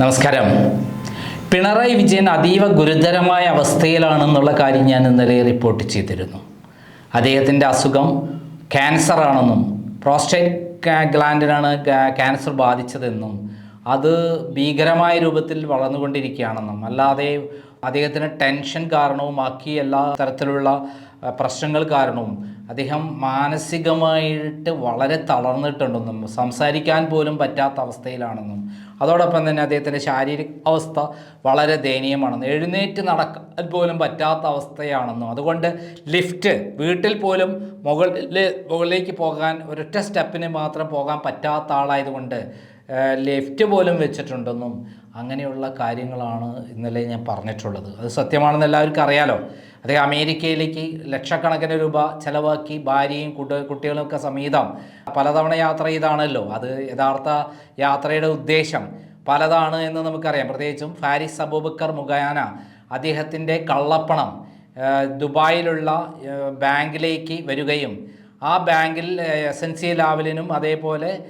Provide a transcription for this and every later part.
നമസ്കാരം. പിണറായി വിജയൻ അതീവ ഗുരുതരമായ അവസ്ഥയിലാണെന്നുള്ള കാര്യം ഞാൻ ഇന്നലെ റിപ്പോർട്ട് ചെയ്തിരുന്നു. അദ്ദേഹത്തിന്റെ അസുഖം ക്യാൻസർ ആണെന്നും പ്രോസ്റ്റേറ്റ് ഗ്ലാൻഡിനാണ് ക്യാൻസർ ബാധിച്ചതെന്നും അത് ഭീകരമായ രൂപത്തിൽ വളർന്നുകൊണ്ടിരിക്കുകയാണെന്നും അല്ലാതെ അദ്ദേഹത്തിന് ടെൻഷൻ കാരണവും ബാക്കി എല്ലാ തരത്തിലുള്ള പ്രശ്നങ്ങൾ കാരണവും അദ്ദേഹം മാനസികമായിട്ട് വളരെ തളർന്നിട്ടുണ്ടെന്നും സംസാരിക്കാൻ പോലും പറ്റാത്ത അവസ്ഥയിലാണെന്നും അതോടൊപ്പം തന്നെ അദ്ദേഹത്തിന്റെ ശാരീരിക അവസ്ഥ വളരെ ദയനീയമാണെന്നും എഴുന്നേറ്റ് നടക്കാൻ പോലും പറ്റാത്ത അവസ്ഥയാണെന്നും അതുകൊണ്ട് ലിഫ്റ്റ് വീട്ടിൽ പോലും മുകളിൽ മുകളിലേക്ക് പോകാൻ ഒരൊറ്റ സ്റ്റെപ്പിന് മാത്രം പോകാൻ പറ്റാത്ത ആളായതുകൊണ്ട് ലിഫ്റ്റ് പോലും വെച്ചിട്ടുണ്ടെന്നും അങ്ങനെയുള്ള കാര്യങ്ങളാണ് ഇന്നലെ ഞാൻ പറഞ്ഞിട്ടുള്ളത്. അത് സത്യമാണെന്ന് എല്ലാവർക്കും അറിയാലോ. അദ്ദേഹം അമേരിക്കയിലേക്ക് ലക്ഷക്കണക്കിന് രൂപ ചെലവാക്കി ഭാര്യയും കുട്ടി കുട്ടികളൊക്കെ സമീതം. പലതവണ യാത്ര ചെയ്താണല്ലോ. അത് യഥാർത്ഥ യാത്രയുടെ ഉദ്ദേശം. പലതാണ് എന്ന് നമുക്കറിയാം. പ്രത്യേകിച്ചും ഫാരിസ് അബൂബക്കർ മുഖാന അദ്ദേഹത്തിന്റെ കള്ളപ്പണം ദുബായിലുള്ള ബാങ്കിലേക്ക് വരികയും ആ ബാങ്കിൽ എസ് എൻ സി ലാവലിനും അതേപോലെ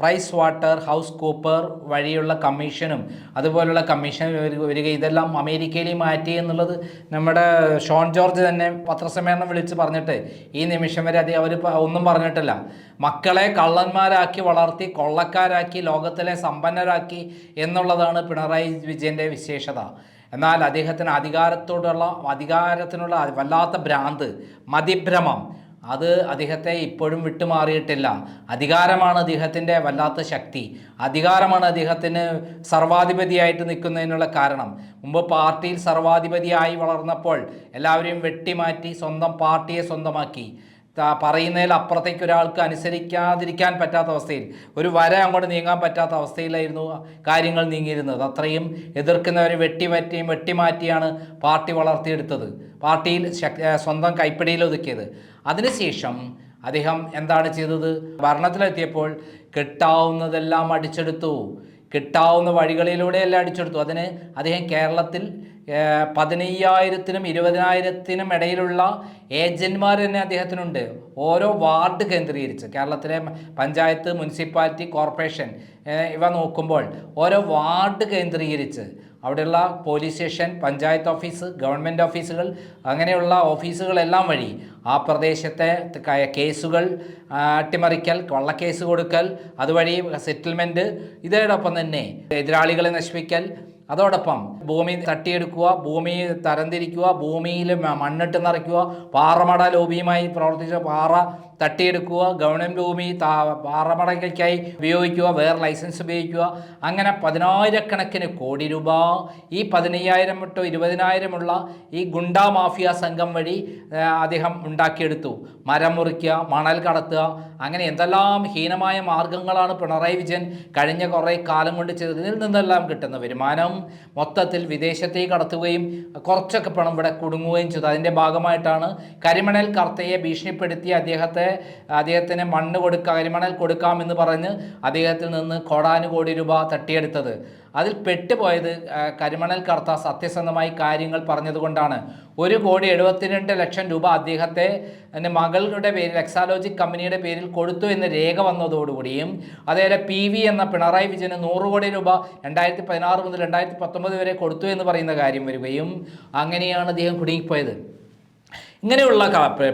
പ്രൈസ് വാട്ടർ ഹൗസ് കൂപ്പർ വഴിയുള്ള കമ്മീഷനും അതുപോലുള്ള കമ്മീഷൻ വരിക ഇതെല്ലാം അമേരിക്കയിൽ മാറ്റി എന്നുള്ളത് നമ്മുടെ ഷോൺ ജോർജ് തന്നെ പത്രസമ്മേളനം വിളിച്ച് പറഞ്ഞിട്ട് ഈ നിമിഷം വരെ അത് അവർ ഒന്നും പറഞ്ഞിട്ടില്ല. മക്കളെ കള്ളന്മാരാക്കി വളർത്തി കൊള്ളക്കാരാക്കി ലോകത്തിലെ സമ്പന്നരാക്കി എന്നുള്ളതാണ് പിണറായി വിജയന്റെ വിശേഷത. എന്നാൽ അദ്ദേഹത്തിന് അധികാരത്തോടുള്ള അധികാരത്തിനുള്ള വല്ലാത്ത ഭ്രാന്ത് മതിഭ്രമം അത് അദ്ദേഹത്തെ ഇപ്പോഴും വിട്ടുമാറിയിട്ടില്ല. അധികാരമാണ് അദ്ദേഹത്തിന്റെ വല്ലാത്ത ശക്തി. അധികാരമാണ് അദ്ദേഹത്തിന് സർവാധിപതിയായിട്ട് നിൽക്കുന്നതിനുള്ള കാരണം. മുമ്പ് പാർട്ടിയിൽ സർവാധിപതിയായി വളർന്നപ്പോൾ എല്ലാവരെയും വെട്ടിമാറ്റി സ്വന്തം പാർട്ടിയെ സ്വന്തമാക്കി. പറയുന്നതിൽ അപ്പുറത്തേക്ക് ഒരാൾക്ക് അനുസരിക്കാതിരിക്കാൻ പറ്റാത്ത അവസ്ഥയിൽ ഒരു വര അങ്ങോട്ട് നീങ്ങാൻ പറ്റാത്ത അവസ്ഥയിലായിരുന്നു കാര്യങ്ങൾ നീങ്ങിയിരുന്നത്. അത്രയും എതിർക്കുന്നവരെ വെട്ടിമാറ്റിയും വെട്ടിമാറ്റിയാണ് പാർട്ടി വളർത്തിയെടുത്തത്. പാർട്ടിയിൽ സ്വന്തം കൈപ്പിടിയിൽ ഒതുക്കിയത്. അതിനുശേഷം അദ്ദേഹം എന്താണ് ചെയ്തത്? ഭരണത്തിലെത്തിയപ്പോൾ കിട്ടാവുന്നതെല്ലാം അടിച്ചെടുത്തു. കിട്ടാവുന്ന വഴികളിലൂടെയെല്ലാം അടിച്ചെടുത്തു. അതിന് അദ്ദേഹം കേരളത്തിൽ പതിനയ്യായിരത്തിനും ഇരുപതിനായിരത്തിനും ഇടയിലുള്ള ഏജന്മാർ തന്നെ അദ്ദേഹത്തിനുണ്ട്. ഓരോ വാർഡ് കേന്ദ്രീകരിച്ച്. കേരളത്തിലെ പഞ്ചായത്ത് മുനിസിപ്പാലിറ്റി കോർപ്പറേഷൻ ഇവ നോക്കുമ്പോൾ ഓരോ വാർഡ് കേന്ദ്രീകരിച്ച് അവിടെയുള്ള police station panchayat office government ഓഫീസുകൾ അങ്ങനെയുള്ള ഓഫീസുകളെല്ലാം വഴി ആ പ്രദേശത്തെ കേസുകൾ അട്ടിമറിക്കൽ കൊള്ളക്കേസ് കൊടുക്കൽ അതുവഴി സെറ്റിൽമെന്റ് ഇതോടൊപ്പം തന്നെ എതിരാളികളെ നശിപ്പിക്കൽ അതോടൊപ്പം ഭൂമി തട്ടിയെടുക്കുക ഭൂമി തരംതിരിക്കുക ഭൂമിയിൽ മണ്ണിട്ട് നിറയ്ക്കുക പാറമട ലോബിയുമായി പ്രവർത്തിച്ച പാറ തട്ടിയെടുക്കുക ഗവൺമെന്റ് ഭൂമി പാറമടയ്ക്കായി ഉപയോഗിക്കുക വേറെ ലൈസൻസ് ഉപയോഗിക്കുക. അങ്ങനെ പതിനായിരക്കണക്കിന് കോടി രൂപ ഈ പതിനയ്യായിരം ടു ഇരുപതിനായിരമുള്ള ഈ ഗുണ്ടാ മാഫിയ സംഘം വഴി അദ്ദേഹം ഉണ്ടാക്കിയെടുത്തു. മരം മുറിക്കുക മണൽ കടത്തുക അങ്ങനെ എന്തെല്ലാം ഹീനമായ മാർഗങ്ങളാണ് പിണറായി വിജയൻ കഴിഞ്ഞ കുറേ കാലം കൊണ്ട് ചെയ്തതിൽ നിന്നെല്ലാം കിട്ടുന്ന വരുമാനം മൊത്തത്തിൽ വിദേശത്തേക്ക് കടത്തുകയും കുറച്ചൊക്കെ പണം ഇവിടെ കുടുങ്ങുകയും ചെയ്തു. അതിന്റെ ഭാഗമായിട്ടാണ് കരിമണൽ കർത്തയെ ഭീഷണിപ്പെടുത്തി അദ്ദേഹത്തെ അദ്ദേഹത്തിന് മണ്ണ് കൊടുക്കുക കരിമണൽ കൊടുക്കാമെന്ന് പറഞ്ഞ് അദ്ദേഹത്തിൽ നിന്ന് കോടാനുകോടി രൂപ തട്ടിയെടുത്തത്. അതിൽ പെട്ടുപോയത് കരിമണൽ കർത്ത സത്യസന്ധമായി കാര്യങ്ങൾ പറഞ്ഞതുകൊണ്ടാണ്. ഒരു കോടി എഴുപത്തിരണ്ട് ലക്ഷം രൂപ അദ്ദേഹത്തെ എന്റെ മകളുടെ പേരിൽ എക്സാലോജിക് കമ്പനിയുടെ പേരിൽ കൊടുത്തു എന്ന് രേഖ വന്നതോടുകൂടിയും അതേപോലെ പി വി എന്ന പിണറായി വിജയന് നൂറ് കോടി രൂപ രണ്ടായിരത്തി പതിനാറ് മുതൽ രണ്ടായിരത്തി പത്തൊമ്പത് വരെ കൊടുത്തു എന്ന് പറയുന്ന കാര്യം വരികയും അങ്ങനെയാണ് അദ്ദേഹം കുടുങ്ങിപ്പോയത്. ഇങ്ങനെയുള്ള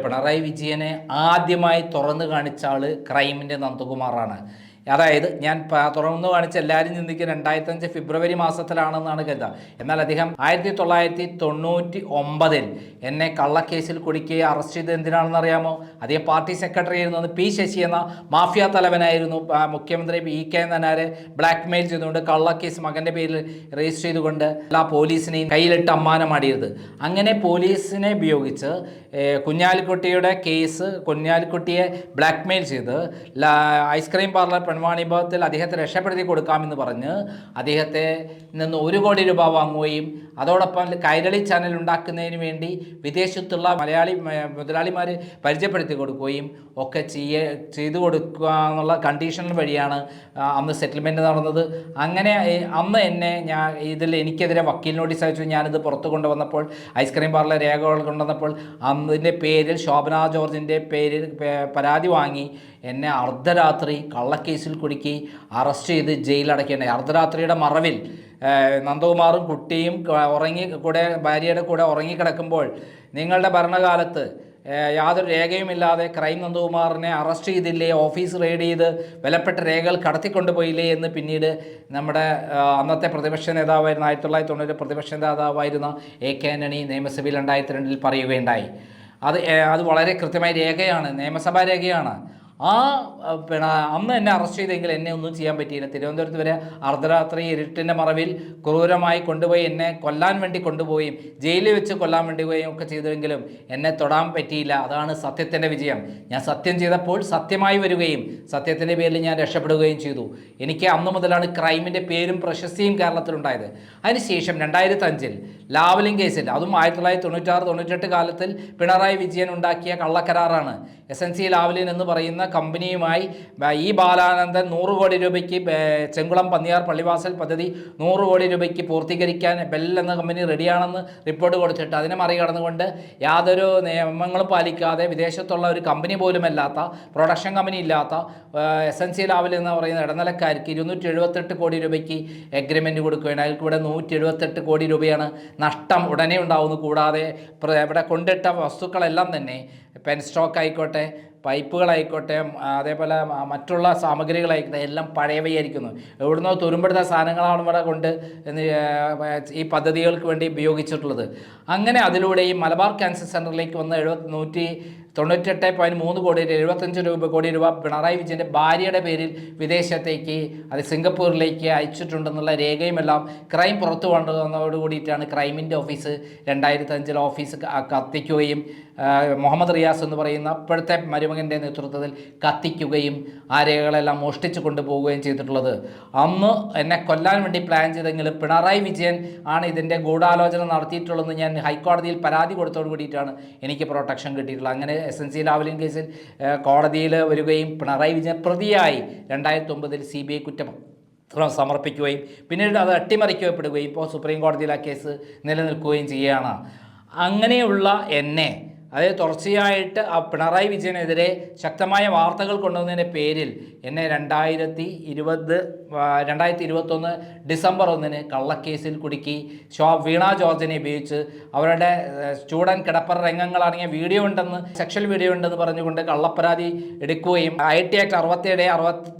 പിണറായി വിജയനെ ആദ്യമായി തുറന്നു കാണിച്ച ആൾ ക്രൈമിന്റെ നന്ദകുമാറാണ്. അതായത് ഞാൻ പ- തുറന്നു കാണിച്ച എല്ലാവരും ചിന്തിക്കുക രണ്ടായിരത്തഞ്ച് ഫെബ്രുവരി മാസത്തിലാണെന്നാണ് കരുതുക. എന്നാൽ അദ്ദേഹം ആയിരത്തി തൊള്ളായിരത്തി തൊണ്ണൂറ്റി ഒമ്പതിൽ എന്നെ കള്ളക്കേസിൽ കുടിക്കുകയും അറസ്റ്റ് ചെയ്ത് എന്തിനാണെന്ന് അറിയാമോ? അദ്ദേഹം പാർട്ടി സെക്രട്ടറി ആയിരുന്നു. പി ശശി എന്ന മാഫിയ തലവനായിരുന്നു. മുഖ്യമന്ത്രി ഇ കെ നനാരെ ബ്ലാക്ക് മെയിൽ ചെയ്തുകൊണ്ട് കള്ളക്കേസ് മകന്റെ പേരിൽ രജിസ്റ്റർ ചെയ്തുകൊണ്ട് എല്ലാ പോലീസിനെയും കയ്യിലിട്ട് അമ്മാനമാടിയത് അങ്ങനെ പോലീസിനെ ഉപയോഗിച്ച് കുഞ്ഞാലിക്കുട്ടിയുടെ കേസ് കുഞ്ഞാലിക്കുട്ടിയെ ബ്ലാക്ക് മെയിൽ ചെയ്ത് ഐസ്ക്രീം പാർലർ പെൺവാണി വിഭാഗത്തിൽ അദ്ദേഹത്തെ രക്ഷപ്പെടുത്തി കൊടുക്കാമെന്ന് പറഞ്ഞ് അദ്ദേഹത്തെ നിന്ന് ഒരു കോടി രൂപ വാങ്ങുകയും അതോടൊപ്പം കൈരളി ചാനൽ ഉണ്ടാക്കുന്നതിന് വേണ്ടി വിദേശത്തുള്ള മലയാളി മുതലാളിമാർ പരിചയപ്പെടുത്തി കൊടുക്കുകയും ഒക്കെ ചെയ്യ ചെയ്തു കൊടുക്കുക എന്നുള്ള കണ്ടീഷൻ വഴിയാണ് അന്ന് സെറ്റിൽമെന്റ് നടന്നത്. അങ്ങനെ അന്ന് എന്നെ ഞാൻ ഇതിൽ എനിക്കെതിരെ വക്കീൽ നോട്ടീസ് അയച്ചു ഞാനിത് പുറത്തു കൊണ്ടുവന്നപ്പോൾ ഐസ്ക്രീം പാർലർ രേഖകൾ കൊണ്ടുവന്നപ്പോൾ അന്നിന്റെ പേരിൽ ശോഭന ജോർജിന്റെ പേരിൽ പരാതി വാങ്ങി. എന്നെ അർദ്ധരാത്രി കള്ളക്കേസ് കള്ളക്കേസിൽ കുടുക്കി അറസ്റ്റ് ചെയ്ത് ജയിലടക്കേണ്ട അർദ്ധരാത്രിയുടെ മറവിൽ നന്ദകുമാറും കുട്ടിയും ഉറങ്ങി കൂടെ ഭാര്യയുടെ കൂടെ ഉറങ്ങിക്കിടക്കുമ്പോൾ നിങ്ങളുടെ ഭരണകാലത്ത് യാതൊരു രേഖയുമില്ലാതെ ക്രൈം നന്ദകുമാറിനെ അറസ്റ്റ് ചെയ്തില്ലേ ഓഫീസ് റെയ്ഡ് ചെയ്ത് വിലപ്പെട്ട രേഖകൾ കടത്തിക്കൊണ്ടുപോയില്ലേ എന്ന് പിന്നീട് നമ്മുടെ അന്നത്തെ പ്രതിപക്ഷ നേതാവായിരുന്ന ആയിരത്തി തൊള്ളായിരത്തി തൊണ്ണൂറ് പ്രതിപക്ഷ നേതാവായിരുന്ന എ കെ ആന്റണി നിയമസഭയിൽ രണ്ടായിരത്തി രണ്ടിൽ പറയുകയുണ്ടായി. അത് അത് വളരെ കൃത്യമായ രേഖയാണ് നിയമസഭാ രേഖയാണ്. ആ പിണ അന്ന് എന്നെ അറസ്റ്റ് ചെയ്തെങ്കിൽ എന്നെ ഒന്നും ചെയ്യാൻ പറ്റിയില്ല. തിരുവനന്തപുരത്ത് വരെ അർദ്ധരാത്രി ഇരുട്ടിന്റെ മറവിൽ ക്രൂരമായി കൊണ്ടുപോയി എന്നെ കൊല്ലാൻ വേണ്ടി കൊണ്ടുപോയും ജയിലിൽ വെച്ച് കൊല്ലാൻ വേണ്ടി പോവുകയും ഒക്കെ ചെയ്തുവെങ്കിലും എന്നെ തൊടാൻ പറ്റിയില്ല. അതാണ് സത്യത്തിന്റെ വിജയം. ഞാൻ സത്യം ചെയ്തപ്പോൾ സത്യമായി വരികയും സത്യത്തിന്റെ പേരിൽ ഞാൻ രക്ഷപ്പെടുകയും ചെയ്തു. എനിക്ക് അന്ന് മുതലാണ് ക്രൈമിന്റെ പേരും പ്രശസ്തിയും കേരളത്തിലുണ്ടായത്. അതിനുശേഷം രണ്ടായിരത്തി അഞ്ചിൽ ലാവലിംഗ് കേസിൽ അതും ആയിരത്തി തൊള്ളായിരത്തി തൊണ്ണൂറ്റാറ് തൊണ്ണൂറ്റെട്ട് കാലത്തിൽ പിണറായി വിജയൻ ഉണ്ടാക്കിയ കള്ളക്കരാറാണ്. എസ് എൻ സി ലാവലിൻ എന്ന് പറയുന്ന കമ്പനിയുമായി ഇ ബാലാനന്ദൻ നൂറ് കോടി രൂപയ്ക്ക് ചെങ്കുളം പന്നിയാർ പള്ളിവാസൽ പദ്ധതി നൂറ് കോടി രൂപയ്ക്ക് പൂർത്തീകരിക്കാൻ ബെൽ എന്ന കമ്പനി റെഡിയാണെന്ന് റിപ്പോർട്ട് കൊടുത്തിട്ട് അതിനെ മറികടന്നുകൊണ്ട് യാതൊരു നിയമങ്ങളും പാലിക്കാതെ വിദേശത്തുള്ള ഒരു കമ്പനി പോലുമല്ലാത്ത പ്രൊഡക്ഷൻ കമ്പനി ഇല്ലാത്ത എസ് എൻ സി ലാവൽ എന്ന് പറയുന്ന ഇടനിലക്കാർക്ക് ഇരുന്നൂറ്റി എഴുപത്തെട്ട് കോടി രൂപയ്ക്ക് എഗ്രിമെന്റ് കൊടുക്കുകയാണ്. അതിൽ ഇവിടെ നൂറ്റി എഴുപത്തെട്ട് കോടി രൂപയാണ് നഷ്ടം ഉടനെ ഉണ്ടാവുന്നു. കൂടാതെ ഇവിടെ കൊണ്ടിട്ട വസ്തുക്കളെല്ലാം തന്നെ പെൻ സ്റ്റോക്ക് ആയിക്കോട്ടെ പൈപ്പുകളായിക്കോട്ടെ അതേപോലെ മറ്റുള്ള സാമഗ്രികളായിക്കോട്ടെ എല്ലാം പഴയവയായിരിക്കുന്നു. എവിടുന്നോ തുരുമ്പെടുത്ത സാധനങ്ങളാണ് ഇവിടെ കൊണ്ട് ഈ പദ്ധതികൾക്ക് വേണ്ടി ഉപയോഗിച്ചിട്ടുള്ളത്. അങ്ങനെ അതിലൂടെ ഈ മലബാർ ക്യാൻസർ സെന്ററിലേക്ക് വന്ന എഴുപത്തി നൂറ്റി തൊണ്ണൂറ്റെട്ട് പോയിന്റ് മൂന്ന് കോടി എഴുപത്തഞ്ച് രൂപ കോടി രൂപ പിണറായി വിജയന്റെ ഭാര്യയുടെ പേരിൽ വിദേശത്തേക്ക് അത് സിംഗപ്പൂരിലേക്ക് അയച്ചിട്ടുണ്ടെന്നുള്ള രേഖയുമെല്ലാം ക്രൈം പുറത്തു കൊണ്ടുവന്നതോട് കൂടിയിട്ടാണ് ക്രൈമിന്റെ ഓഫീസ് രണ്ടായിരത്തി അഞ്ചിൽ ഓഫീസ് കത്തിക്കുകയും മുഹമ്മദ് റിയാസ് എന്ന് പറയുന്ന ഇപ്പോഴത്തെ മരുമകന്റെ നേതൃത്വത്തിൽ കത്തിക്കുകയും ആ രേഖകളെല്ലാം മോഷ്ടിച്ചു കൊണ്ടുപോവുകയും ചെയ്തിട്ടുള്ളത്. അന്ന് എന്നെ കൊല്ലാൻ വേണ്ടി പ്ലാൻ ചെയ്തെങ്കിലും പിണറായി വിജയൻ ആണ് ഇതിന്റെ ഗൂഢാലോചന നടത്തിയിട്ടുള്ളതെന്ന് ഞാൻ ഹൈക്കോടതിയിൽ പരാതി കൊടുത്തോട് കൂടിയിട്ടാണ് എനിക്ക് പ്രൊട്ടക്ഷൻ കിട്ടിയിട്ടുള്ളത്. അങ്ങനെ എസ് എൻ സി ലാവലിൻ കേസിൽ കോടതിയിൽ വരികയും പിണറായി വിജയൻ പ്രതിയായി രണ്ടായിരത്തി ഒമ്പതിൽ സി ബി ഐ കുറ്റപത്രം സമർപ്പിക്കുകയും പിന്നീട് അത് അട്ടിമറിക്കപ്പെടുകയും ഇപ്പോൾ സുപ്രീം കോടതിയിൽ ആ കേസ് നിലനിൽക്കുകയും ചെയ്യുകയാണ്. അങ്ങനെയുള്ള എന്നെ അതായത് തുടർച്ചയായിട്ട് ആ പിണറായി വിജയനെതിരെ ശക്തമായ വാർത്തകൾ കൊണ്ടുവന്നതിന്റെ പേരിൽ എന്നെ രണ്ടായിരത്തി ഇരുപത് രണ്ടായിരത്തി ഇരുപത്തൊന്ന് ഡിസംബർ ഒന്നിന് കള്ളക്കേസിൽ കുടുക്കി. ഷോ വീണ ജോർജിനെ ഉപയോഗിച്ച് അവരുടെ സ്റ്റുഡന്റ് കിടപ്പറ രംഗങ്ങളടങ്ങിയ വീഡിയോ ഉണ്ടെന്ന് സെക്ഷൽ വീഡിയോ ഉണ്ടെന്ന് പറഞ്ഞുകൊണ്ട് കള്ളപ്പരാതി എടുക്കുകയും ഐ ടി ആക്ട് അറുപത്തേഴ് അറുപത്തി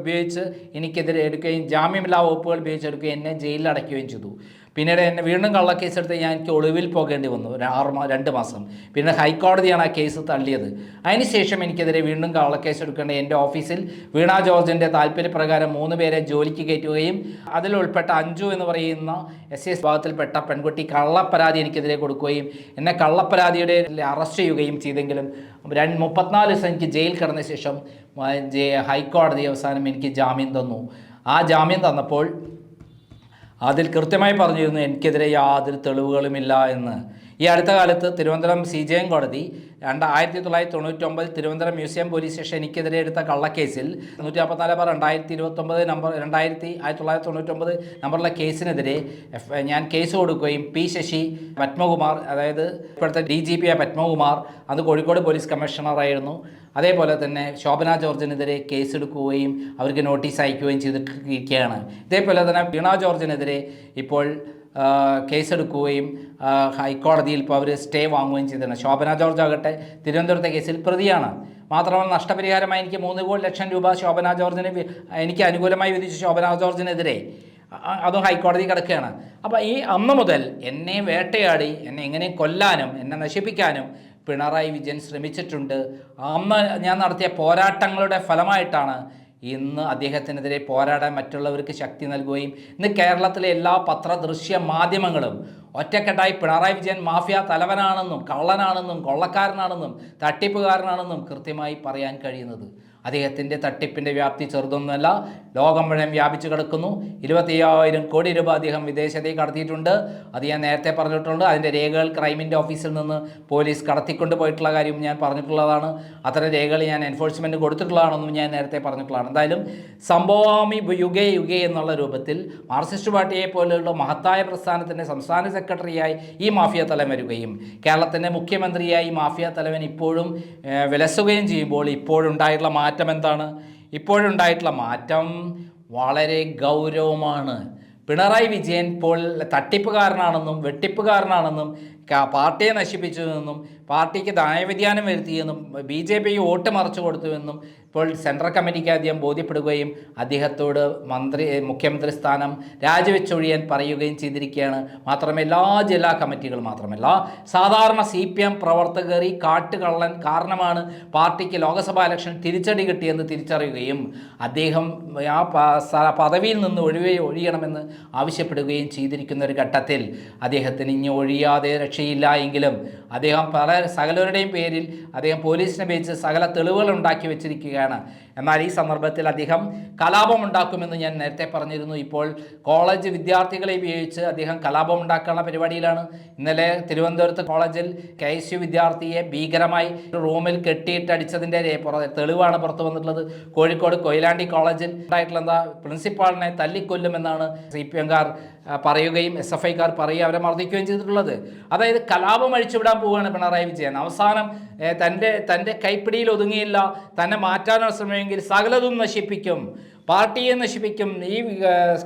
ഉപയോഗിച്ച് എനിക്കെതിരെ എടുക്കുകയും ജാമ്യമില്ലാ വകുപ്പുകൾ ഉപയോഗിച്ച് എടുക്കുകയും എന്നെ ജയിലിൽ അടയ്ക്കുകയും ചെയ്തു. പിന്നീട് എന്നെ വീണ്ടും കള്ളക്കേസെടുത്ത് ഞാൻ എനിക്ക് ഒളിവിൽ പോകേണ്ടി വന്നു. ആറ് മാ രണ്ട് മാസം. പിന്നെ ഹൈക്കോടതിയാണ് ആ കേസ് തള്ളിയത്. അതിനുശേഷം എനിക്കെതിരെ വീണ്ടും കള്ളക്കേസ് എടുക്കേണ്ട എന്റെ ഓഫീസിൽ വീണ ജോർജിന്റെ താല്പര്യപ്രകാരം മൂന്ന് പേരെ ജോലിക്ക് കയറ്റുകയും അതിലുൾപ്പെട്ട അഞ്ജു എന്ന് പറയുന്ന എസ് എസ് വിഭാഗത്തിൽപ്പെട്ട പെൺകുട്ടി കള്ളപ്പരാതി എനിക്കെതിരെ കൊടുക്കുകയും എന്നെ കള്ളപ്പരാതിയുടെ അറസ്റ്റ് ചെയ്യുകയും ചെയ്തെങ്കിലും രണ്ട് മുപ്പത്തിനാല് ദിവസം എനിക്ക് ജയിൽ കിടന്ന ശേഷം ഹൈക്കോടതി അവസാനം എനിക്ക് ജാമ്യം തന്നു. ആ ജാമ്യം തന്നപ്പോൾ അതിൽ കൃത്യമായി പറഞ്ഞിരുന്നു എനിക്കെതിരെ യാതൊരു തെളിവുകളുമില്ല എന്ന്. ഈ അടുത്ത കാലത്ത് തിരുവനന്തപുരം സി ജെ എം കോടതി രണ്ട് ആയിരത്തി തൊള്ളായിരത്തി തൊണ്ണൂറ്റൊമ്പതിൽ തിരുവനന്തപുരം മ്യൂസിയം പോലീസ് സ്റ്റേഷൻ എനിക്കെതിരെ എടുത്ത കള്ളക്കേസിൽ നൂറ്റി നാൽപ്പത്തിനാല് ബാർ രണ്ടായിരത്തി ഇരുപത്തൊമ്പത് നമ്പർ രണ്ടായിരത്തി ആയിരത്തി തൊള്ളായിരത്തി തൊണ്ണൂറ്റൊമ്പത് നമ്പറിലെ കേസിനെതിരെ ഞാൻ കേസ് കൊടുക്കുകയും പി ശശി പത്മകുമാർ അതായത് ഇപ്പോഴത്തെ ഡി ജി പി ആയ പത്മകുമാർ അത് കോഴിക്കോട് പോലീസ് കമ്മീഷണറായിരുന്നു അതേപോലെ തന്നെ ശോഭന ജോർജിനെതിരെ കേസെടുക്കുകയും അവർക്ക് നോട്ടീസ് അയക്കുകയും ചെയ്തിട്ടിരിക്കുകയാണ് ഇതേപോലെ തന്നെ വീണ ജോർജിനെതിരെ ഇപ്പോൾ കേസെടുക്കുകയും ഹൈക്കോടതിയിൽ ഇപ്പോൾ അവർ സ്റ്റേ വാങ്ങുകയും ചെയ്തിട്ടുണ്ട്. ശോഭന ജോർജ് ആകട്ടെ തിരുവനന്തപുരത്തെ കേസിൽ പ്രതിയാണ്. മാത്രമല്ല നഷ്ടപരിഹാരമായി എനിക്ക് മൂന്ന് കോടി ലക്ഷം രൂപ ശോഭന ജോർജിന് എനിക്ക് അനുകൂലമായി വിധിച്ച ശോഭന ജോർജിനെതിരെ അതും ഹൈക്കോടതി കിടക്കുകയാണ്. അപ്പോൾ ഈ അന്ന് മുതൽ എന്നെ വേട്ടയാടി എന്നെ എങ്ങനെ കൊല്ലാനും എന്നെ നശിപ്പിക്കാനും പിണറായി വിജയൻ ശ്രമിച്ചിട്ടുണ്ട്. അന്ന് ഞാൻ നടത്തിയ പോരാട്ടങ്ങളുടെ ഫലമായിട്ടാണ് ഇന്ന് അദ്ദേഹത്തിനെതിരെ പോരാടാൻ മറ്റുള്ളവർക്ക് ശക്തി നൽകുകയും ഇന്ന് കേരളത്തിലെ എല്ലാ പത്ര ദൃശ്യ മാധ്യമങ്ങളും ഒറ്റക്കെട്ടായി പിണറായി വിജയൻ മാഫിയ തലവനാണെന്നും കള്ളനാണെന്നും കൊള്ളക്കാരനാണെന്നും തട്ടിപ്പുകാരനാണെന്നും കൃത്യമായി പറയാൻ കഴിയുന്നത്. അദ്ദേഹത്തിന്റെ തട്ടിപ്പിന്റെ വ്യാപ്തി ചെറുതൊന്നുമല്ല. ലോകം മുഴുവൻ വ്യാപിച്ചു കിടക്കുന്നു. ഇരുപത്തിയ്യായിരം കോടി രൂപ അദ്ദേഹം വിദേശത്തേക്ക് കടത്തിയിട്ടുണ്ട്. അത് ഞാൻ നേരത്തെ പറഞ്ഞിട്ടുണ്ട്. അതിന്റെ രേഖകൾ ക്രൈമിന്റെ ഓഫീസിൽ നിന്ന് പോലീസ് കടത്തിക്കൊണ്ട് പോയിട്ടുള്ള കാര്യം ഞാൻ പറഞ്ഞിട്ടുള്ളതാണ്. അത്തരം രേഖകൾ ഞാൻ എൻഫോഴ്സ്മെന്റ് കൊടുത്തിട്ടുള്ളതാണെന്നും ഞാൻ നേരത്തെ പറഞ്ഞിട്ടുള്ളതാണ്. എന്തായാലും സംഭവാമി യുഗേ യുഗേ എന്നുള്ള രൂപത്തിൽ മാർക്സിസ്റ്റ് പാർട്ടിയെ പോലെയുള്ള മഹത്തായ പ്രസ്ഥാനത്തിന്റെ സംസ്ഥാന സെക്രട്ടറിയായി ഈ മാഫിയ തലവൻ വരികയും കേരളത്തിന്റെ മുഖ്യമന്ത്രിയായി മാഫിയ തലവൻ ഇപ്പോഴും വിലസുകയും ചെയ്യുമ്പോൾ ഇപ്പോഴുണ്ടായിട്ടുള്ള മാറ്റം എന്താണ്? ഇപ്പോഴുണ്ടായിട്ടുള്ള മാറ്റം വളരെ ഗൗരവമാണ്. പിണറായി വിജയൻ ഇപ്പോൾ തട്ടിപ്പുകാരനാണെന്നും വെട്ടിപ്പുകാരനാണെന്നും പാർട്ടിയെ നശിപ്പിച്ചതെന്നും പാർട്ടിക്ക് നയവ്യതിയാനം വരുത്തിയെന്നും ബി ജെ പി വോട്ട് മറിച്ചു കൊടുത്തുവെന്നും ഇപ്പോൾ സെൻട്രൽ കമ്മിറ്റിക്ക് അദ്ദേഹം ബോധ്യപ്പെടുകയും അദ്ദേഹത്തോട് മന്ത്രി മുഖ്യമന്ത്രി സ്ഥാനം രാജിവെച്ചൊഴിയാൻ പറയുകയും ചെയ്തിരിക്കുകയാണ്. മാത്രമല്ല എല്ലാ ജില്ലാ കമ്മിറ്റികൾ മാത്രമല്ല സാധാരണ സി പി എം പ്രവർത്തകർ ഈ കാട്ടുകള്ളൻ കാരണമാണ് പാർട്ടിക്ക് ലോക്സഭാ ഇലക്ഷൻ തിരിച്ചടി കിട്ടിയെന്ന് തിരിച്ചറിയുകയും അദ്ദേഹം ആ പദവിയിൽ നിന്ന് ഒഴിവേ ഒഴിയണമെന്ന് ആവശ്യപ്പെടുകയും ചെയ്തിരിക്കുന്ന ഒരു ഘട്ടത്തിൽ അദ്ദേഹത്തിന് ഇനി ഒഴിയാതെ രക്ഷയില്ല എങ്കിലും അദ്ദേഹം പല സകലരുടെയും പേരിൽ അദ്ദേഹം പോലീസിനെ വെച്ച് സകല തെളിവുകൾ ഉണ്ടാക്കി വെച്ചിരിക്കുകയാണ്. എന്നാൽ ഈ സന്ദർഭത്തിൽ അദ്ദേഹം കലാപം ഉണ്ടാക്കുമെന്ന് ഞാൻ നേരത്തെ പറഞ്ഞിരുന്നു. ഇപ്പോൾ കോളേജ് വിദ്യാർത്ഥികളെ ഉപയോഗിച്ച് അദ്ദേഹം കലാപം ഉണ്ടാക്കാനുള്ള പരിപാടിയിലാണ്. ഇന്നലെ തിരുവനന്തപുരത്ത് കോളേജിൽ കെ എസ് യു വിദ്യാർത്ഥിയെ ഭീകരമായി റൂമിൽ കെട്ടിയിട്ട് അടിച്ചതിന്റെ രേ- തെളിവാണ് പുറത്തു വന്നിട്ടുള്ളത്. കോഴിക്കോട് കൊയിലാണ്ടി കോളേജിൽ ഉണ്ടായിട്ടുള്ള എന്താ പ്രിൻസിപ്പാളിനെ തല്ലിക്കൊല്ലുമെന്നാണ് സി പി എംകാർ പറയുകയും എസ് എഫ് ഐക്കാർ പറയുകയും അവരെ മർദ്ദിക്കുകയും ചെയ്തിട്ടുള്ളത്. അതായത് കലാപം അഴിച്ചുവിടാൻ പോവുകയാണ് പിണറായി വിജയൻ. അവസാനം തന്റെ തന്റെ കൈപ്പിടിയിൽ ഒതുങ്ങിയില്ല. തന്നെ മാറ്റാനുള്ള ശ്രമമെങ്കിൽ സകലതും നശിപ്പിക്കും. പാർട്ടിയെ നശിപ്പിക്കും. ഈ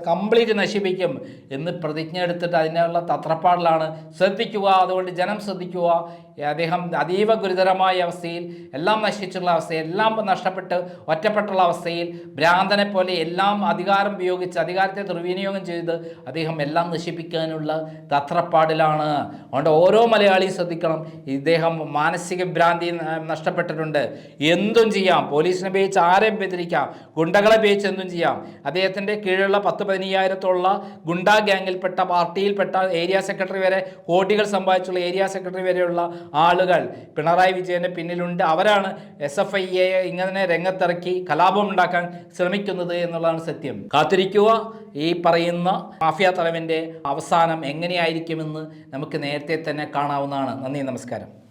കംപ്ലീറ്റ് നശിപ്പിക്കും എന്ന് പ്രതിജ്ഞ എടുത്തിട്ട് അതിനുള്ള തത്രപ്പാടിലാണ്. ശ്രദ്ധിക്കുക. അതുകൊണ്ട് ജനം ശ്രദ്ധിക്കുക. അദ്ദേഹം അതീവ ഗുരുതരമായ അവസ്ഥയിൽ എല്ലാം നശിച്ചുള്ള അവസ്ഥയിൽ എല്ലാം നഷ്ടപ്പെട്ട് ഒറ്റപ്പെട്ടുള്ള അവസ്ഥയിൽ ഭ്രാന്തനെ പോലെ എല്ലാം അധികാരം ഉപയോഗിച്ച് അധികാരത്തെ ദുർവിനിയോഗം ചെയ്ത് അദ്ദേഹം എല്ലാം നശിപ്പിക്കാനുള്ള തത്രപ്പാടിലാണ്. അതുകൊണ്ട് ഓരോ മലയാളിയും ശ്രദ്ധിക്കണം ഇദ്ദേഹം മാനസിക ഭ്രാന്തി നഷ്ടപ്പെട്ടിട്ടുണ്ട്. എന്തും ചെയ്യാം. പോലീസിനെ ഉപയോഗിച്ച് ആരെയും ബെതിരിക്കാം ഗുണ്ടകളെ ഉപയോഗിച്ച് എന്തും ചെയ്യാം. അദ്ദേഹത്തിന്റെ കീഴിലുള്ള പത്ത് പതിനയ്യായിരത്തോളം ഗുണ്ട ഗ്യാങ്ങിൽപ്പെട്ട പാർട്ടിയിൽപ്പെട്ട ഏരിയ സെക്രട്ടറി വരെ കോടികൾ സമ്പാദിച്ചുള്ള ഏരിയ സെക്രട്ടറി വരെയുള്ള ആളുകൾ. പിണറായി വിജയന്റെ പിന്നിലുണ്ട്. അവരാണ് എസ് എഫ് ഐ എ ഇങ്ങനെ രംഗത്തിറക്കി കലാപം ഉണ്ടാക്കാൻ ശ്രമിക്കുന്നത് എന്നുള്ളതാണ് സത്യം. കാത്തിരിക്കുക. ഈ പറയുന്ന മാഫിയ തലവന്റെ അവസാനം എങ്ങനെയായിരിക്കുമെന്ന് നമുക്ക് നേരത്തെ തന്നെ കാണാവുന്നതാണ്. നന്ദി നമസ്കാരം.